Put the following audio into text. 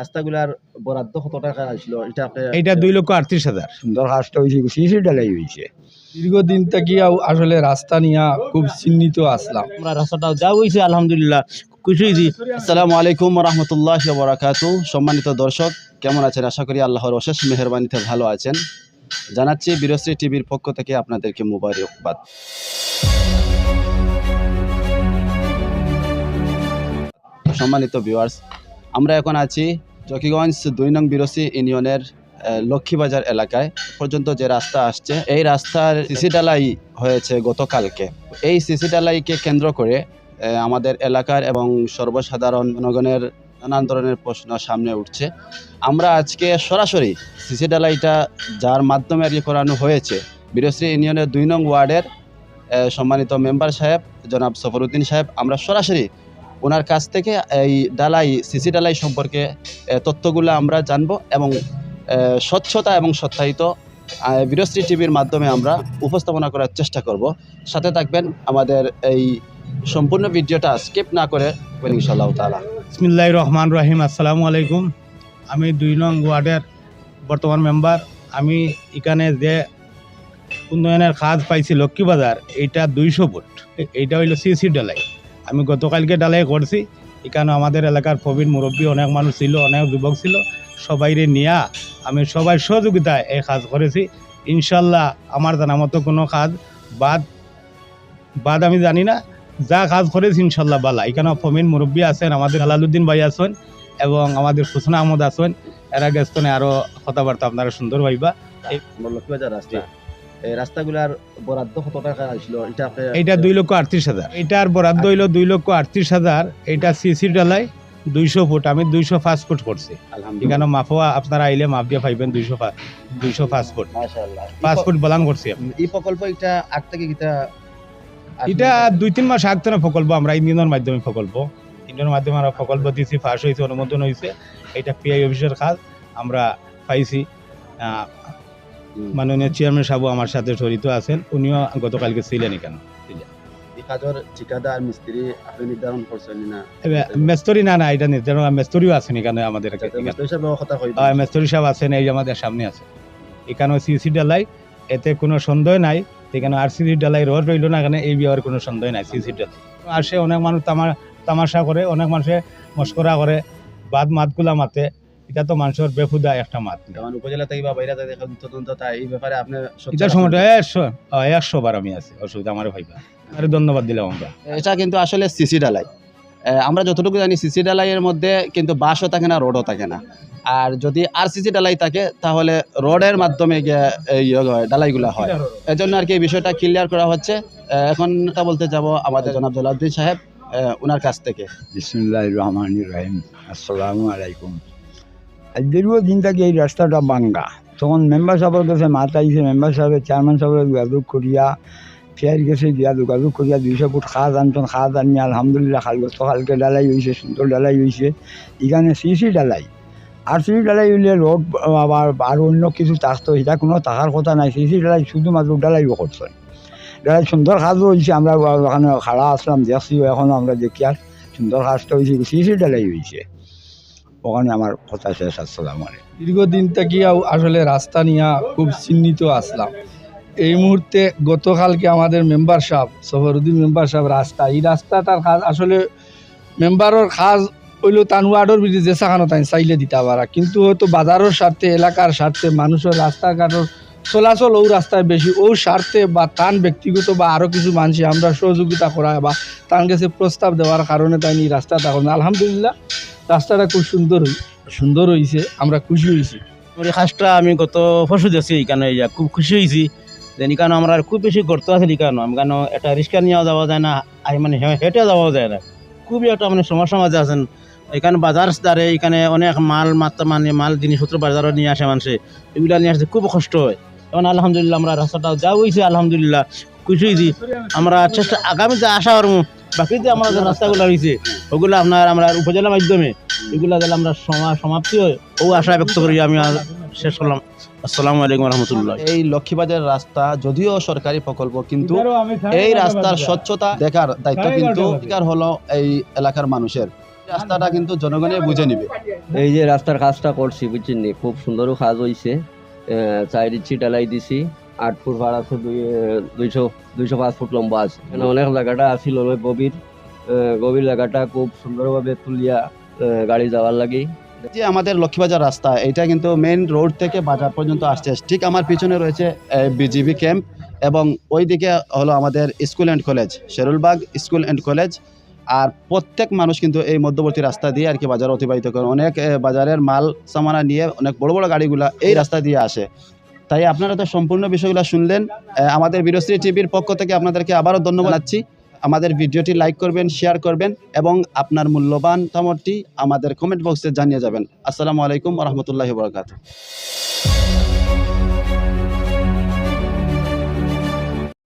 রাস্তাগুলার বরাদ্দ কত টাকা আসলো এটা দুই লক্ষ আটত্রিশ হাজার। সুন্দর কাজটা হয়েছে সিসি ডালাই হয়েছে। দীর্ঘদিন থেকে আসলে রাস্তা নিয়ে খুব চিহ্নিত আসলাম। আমরা রাস্তাটা যা হয়েছে আলহামদুলিল্লাহ খুশি হয়েছি। আসসালামু আলাইকুম রহমতুল্লাহ বরাকাতু সম্মানিত দর্শক কেমন আছেন? আশা করি আল্লাহর অশেষ মেহরবানিতে ভালো আছেন। জানাচ্ছি বীরশ্রী টিভির পক্ষ থেকে আপনাদেরকে মুবারকবাদ। সম্মানিত ভিউয়ার্স আমরা এখন আছি চকিগঞ্জ দুই নং বিরসি ইউনিয়নের লক্ষ্মীবাজার এলাকায় পর্যন্ত যে রাস্তা আসছে, এই রাস্তার সিসি ডালাই হয়েছে গতকালকে। এই সিসি ডালাইকে কেন্দ্র করে আমাদের এলাকার এবং সর্বসাধারণ জনগণের নানান ধরনের প্রশ্ন সামনে উঠছে। আমরা আজকে সরাসরি সিসি ডালাইটা যার মাধ্যমে আর করানো হয়েছে বীরশ্রী ইউনিয়নের দুই নং ওয়ার্ডের সম্মানিত মেম্বার সাহেব জনাব সফরউদ্দিন সাহেব, আমরা সরাসরি ওনার কাছ থেকে এই ডালাই, সিসি ডালাই সম্পর্কে তথ্যগুলো আমরা জানব এবং স্বচ্ছতা এবং সত্যায়িত বীরশ্রী টিভির মাধ্যমে আমরা উপস্থাপনা করার চেষ্টা করব। সাথে থাকবেন আমাদের এই সম্পূর্ণ ভিডিওটা স্কিপ না করে বিসমিল্লাহ রহমান রহিম, আসসালামু আলাইকুম। আমি দুই নং ওয়ার্ডের বর্তমান মেম্বার। আমি এখানে যে উন্নয়নের কাজ পাইছি লক্ষ্মীবাজার, এইটা দুইশো ফুট এইটা হইল সিসি ডালাই। আমি গতকালকে ডালাই করছি। এখানে আমাদের এলাকার প্রবীণ মুরব্বী অনেক মানুষ ছিল অনেক যুবক ছিল। সবাইরে নিয়া আমি সবাই সহযোগিতায় এই কাজ করেছি। ইনশাল্লাহ আমার জানা মতো কোনো কাজ বাদ বাদ আমি জানি না। যা কাজ করেছি ইনশাল্লাহ বালা। এখানে ফমিন মুরব্বী আছেন আমাদের আলালুদ্দিন ভাই আছেন এবং আমাদের সুসনা আহমদ আছেন। এরা গেস্তনে আরও কথাবার্তা আপনারা সুন্দর ভাইবা। আমরা লক্ষ্মীবাজার রাস্তা এই রাস্তাগুলার বরাদ্দ কত টাকা আসলো এটা এইটা দুই লক্ষ আটত্রিশ হাজার। এইটার বরাদ্দ হইল দুই লক্ষ আটত্রিশ হাজার। এইটা সিসি ডালাই দুইশো ফুট। আমি দুইশো পাঁচ ফুট করছি। আলহামদুলিল্লাহ। এখানে মাফোয়া আপনারা আইলে মাপ দিয়ে পাইবেন দুইশো দুইশো পাঁচ ফুট। মাশাআল্লাহ। পাঁচ ফুট বলান করছি এই প্রকল্প এটা আগ থেকে কিটা এটা দুই তিন মাস আগতনে প্রকল্প। আমরা ইঞ্জিনের মাধ্যমে প্রকল্প। ইঞ্জিনের মাধ্যমে আমরা প্রকল্প দিয়েছি পাস হয়েছে অনুমোদন হয়েছে এটা পিআই অফিসের কাজ। আমরা পাইছি। মাননীয় চেয়ারম্যান সাহেব আমার সাথে জড়িত আছেন। উনিও গতকালকে ছিলেন এখানে। মিস্ত্রি না? এবার মেস্তরি না না এটা নির্ধারণ মেস্তরিও আছেন এখানে আমাদের। মিস্ত্রি সাহেব আছেন এই আমাদের সামনে আছে। এখানে সিসি ডালাই এতে কোনো সন্দেহ নাই। এখানে আর সিসি ডালাই রোড রইল না এখানে এই বিয়ের কোনো সন্দেহ নাই সিসি ডালাই আসে অনেক মানুষ তামাশা করে অনেক মানুষে মস্করা করে বাদ মাতগুলা মাতে। এটা তো মানুষের বেফুদা একটা মাত। যেমন উপজেলা থেকে বা বাইরে থেকে তদন্ত তাই এই ব্যাপারে আপনি এটা সময়টা একশো একশো বার আমি আছি অসুবিধা আমার ভাইবা আরে ধন্যবাদ দিলাম আমরা। এটা কিন্তু আসলে সিসি ডালাই আমরা যতটুকু জানি সিসি ডালাইয়ের মধ্যে কিন্তু বাসও থাকে না রোডও থাকে না। আর যদি আর সিসি ডালাই থাকে তাহলে রোডের মাধ্যমে ইয়ে হয়, ডালাইগুলো হয় এজন্য আর কি এই বিষয়টা ক্লিয়ার করা হচ্ছে। আহ, এখন কথা বলতে যাব আমাদের জনাব জলাউদ্দিন সাহেব আহ, ওনার কাছ থেকে। বিসমুল্লাহ রহমান রহিম। আসসালামু আলাইকুম। দীর্ঘদিন থেকে এই রাস্তাটা বাঙ্গা। তখন মেম্বার সাহেবের কাছে মাত আইছে মেম্বার সাহেবের চেয়ারম্যান সাহেবের যোগাযোগ করিয়া, ফেয়ার গেছে দিয়া যোগাযোগ করিয়া দুইশো ফুট খাজ আনতন খাজ আনি, আলহামদুলিল্লাহ খাল গছ কালকে ডালাই হয়েছে সুন্দর ডালাই হয়েছে এখানে সিসি ডালাই আর সিসি ডালাই হইলে রোড, আবার, আর অন্য কিছু থাকতো এটা কোনো টাকার কথা নাই। সিসি ডালাই শুধুমাত্র ডালাইও করছে। ডালাই সুন্দর কাজও হয়েছে আমরা ওখানে খাড়া আসলাম, দেখছি, এখন আমরা দেখি আর সুন্দর কাজটা হয়েছে সিসি ডালাই হয়েছে ওখানে আমার কথা শেষ, আসসালাম আলাইকুম। দীর্ঘদিন থেকে আসলে রাস্তা নিয়ে খুব চিহ্নিত আসলাম। এই মুহূর্তে গতকালকে আমাদের মেম্বার সাহেব সফরুদ্দিন মেম্বার সাহেব রাস্তা, এই রাস্তাটার কাজ আসলে মেম্বারের কাজ হইল তান ওয়ার্ডের ভিতরে যে সাখানো তাই চাইলে দিতে পারা। কিন্তু হয়তো বাজারের স্বার্থে, এলাকার স্বার্থে, মানুষের রাস্তাঘাটের চলাচল ও রাস্তায় বেশি, ও স্বার্থে বা তান ব্যক্তিগত বা আরও কিছু মানুষ আমরা সহযোগিতা করা বা তার কাছে প্রস্তাব দেওয়ার কারণে তাই এই রাস্তাটা করেন আলহামদুলিল্লাহ রাস্তাটা খুব সুন্দর সুন্দর হয়েছে আমরা খুশি হয়েছি কাজটা আমি গত পরশু দেখছি এখানে খুব খুশি হয়েছি যে এখানে আমরা খুব বেশি গর্ত আছে এখানে আমি কেন একটা রিক্সা নিয়েও যাওয়া যায় না, আর মানে হেঁটে যাওয়া যায় না। খুবই একটা মানে সমস্যার মাঝে আছেন। এখানে বাজার দ্বারে এখানে অনেক মাল মাত্রা মানে মাল জিনিসপত্র বাজারও নিয়ে আসে মানুষে। এগুলা নিয়ে আসতে খুব কষ্ট হয়। এখন আলহামদুলিল্লাহ আমরা রাস্তাটা যা হয়েছে আলহামদুলিল্লাহ খুশি হয়েছি আমরা চেষ্টা আগামীতে আশা করব বাকি যে আমরা যে রাস্তাগুলো রয়েছে ওগুলো আপনার আমরা উপজেলার মাধ্যমে এগুলা দিলে আমরা সমা- সমাপ্তি হয় ও আশা ব্যক্ত করি আমি আর শেষ করলাম। আসসালামু আলাইকুম রহমতুল্লাহ। এই লক্ষ্মীবাজার রাস্তা যদিও সরকারি প্রকল্প কিন্তু এই রাস্তার স্বচ্ছতা দেখার দায়িত্ব কিন্তু হলো এই এলাকার মানুষের। রাস্তাটা কিন্তু জনগণে বুঝে নিবে। এই যে রাস্তার কাজটা করছি বুঝছেন খুব সুন্দরও কাজ হয়েছে ইঞ্চি ডালাই দিছি। আট ফুট ভাড় আছে, দুই দুইশো দুইশো পাঁচ ফুট লম্বা আছে। এখানে অনেক জায়গাটা আছিল অনেক গভীর। গভীর জায়গাটা খুব সুন্দরভাবে তুলিয়া গাড়ি যাওয়ার লাগি। যে আমাদের লক্ষ্মীবাজার রাস্তা এটা কিন্তু মেইন রোড থেকে বাজার পর্যন্ত আসছে। ঠিক আমার পিছনে রয়েছে বিজিবি ক্যাম্প এবং ওইদিকে হলো আমাদের school and college Sherulbag school and college আর প্রত্যেক মানুষ কিন্তু এই মধ্যবর্তী রাস্তা দিয়ে আর কি বাজার অতিবাহিত করে। অনেক বাজারের মাল, সামানা নিয়ে অনেক বড় বড় গাড়িগুলা এই রাস্তা দিয়ে আসে। তাই আপনারা তো সম্পূর্ণ বিষয়গুলো শুনলেন। আমাদের বিরশ্রী টিভির পক্ষ থেকে আপনাদেরকে আবারও ধন্যবাদ জানাচ্ছি। আমাদের ভিডিওটি লাইক করবেন, শেয়ার করবেন এবং আপনার মূল্যবান মতামতটি আমাদের কমেন্ট বক্সে জানিয়ে যাবেন। আসসালামু আলাইকুম রহমতুল্লাহ বরকাত